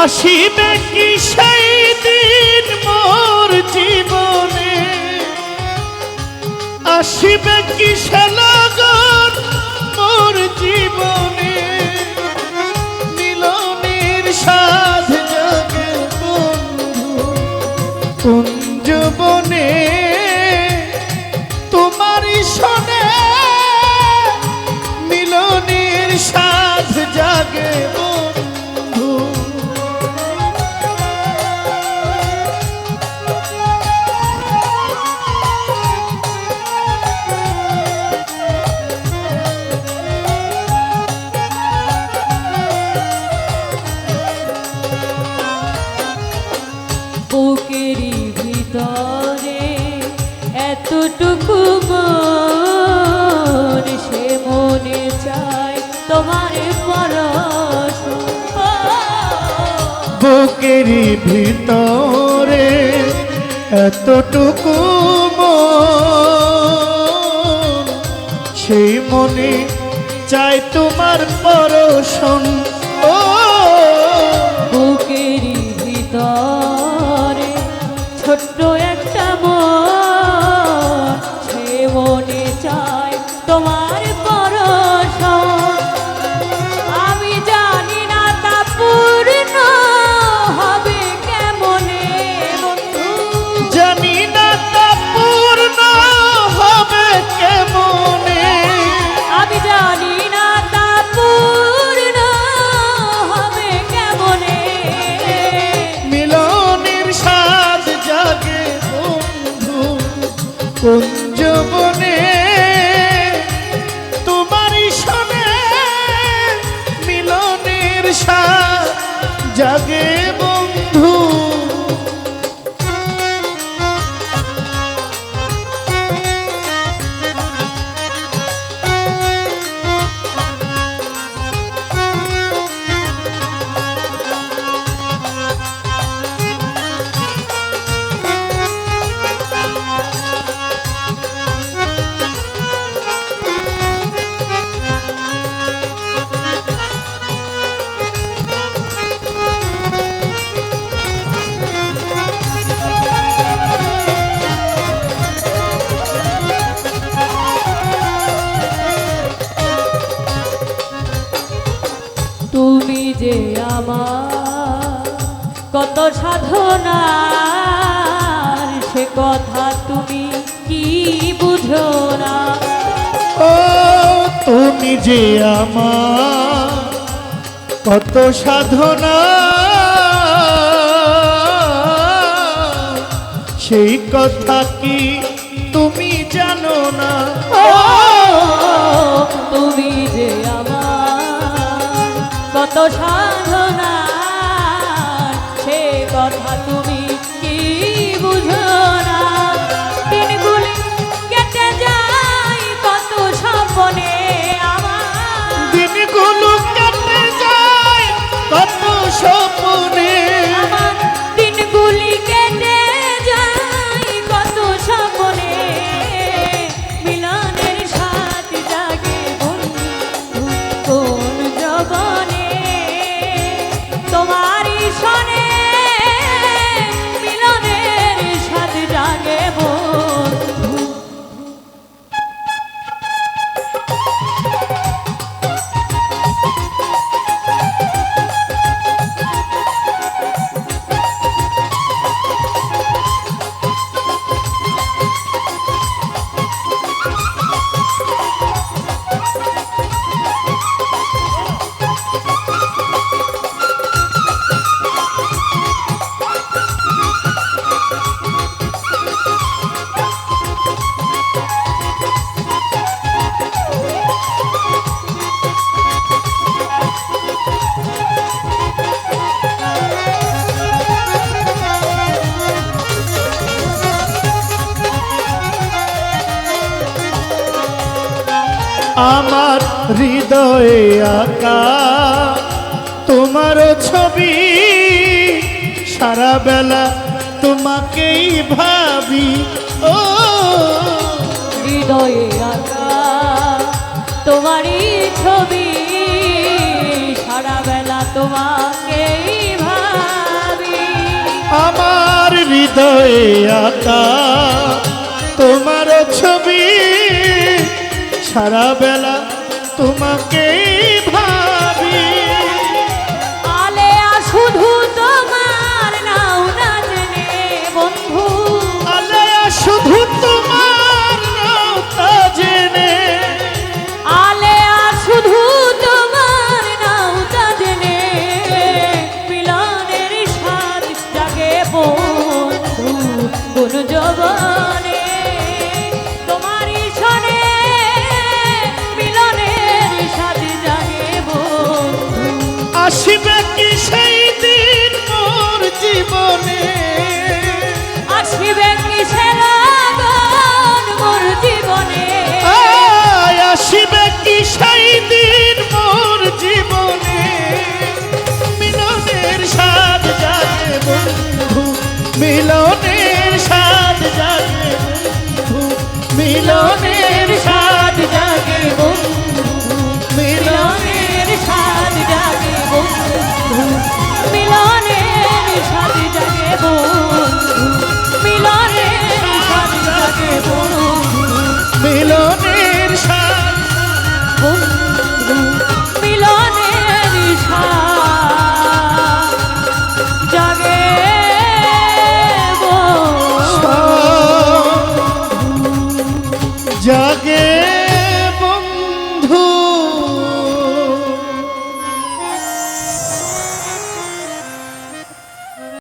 আসিবে কি সেই দিন মোর জীবনে? আসিবে কি সে বুকেরই ভিতরে এতটুকু মন সে মনে চায় তোমার পরশ। বুকেরই ভিতরে এতটুকু সেই মনে চাই তোমার পরশন জাগে আমার কত সাধনার সে কথা তুমি কি বুঝো না? ও তুমি যে আমার কত সাধনা সেই কথা কি তুমি জানো না? তুমি যে আমার কত সাধনা সে কথা তুমি আমার হৃদয়ে আঁকা। তোমার ছবি সারা বেলা তোমাকেই ভাবি। ও হৃদয়ে আঁকা তোমারই ছবি সারা বেলা তোমাকেই ভাবি। আমার হৃদয়ে আঁকা। সারা বেলা তোমাকে মিলনে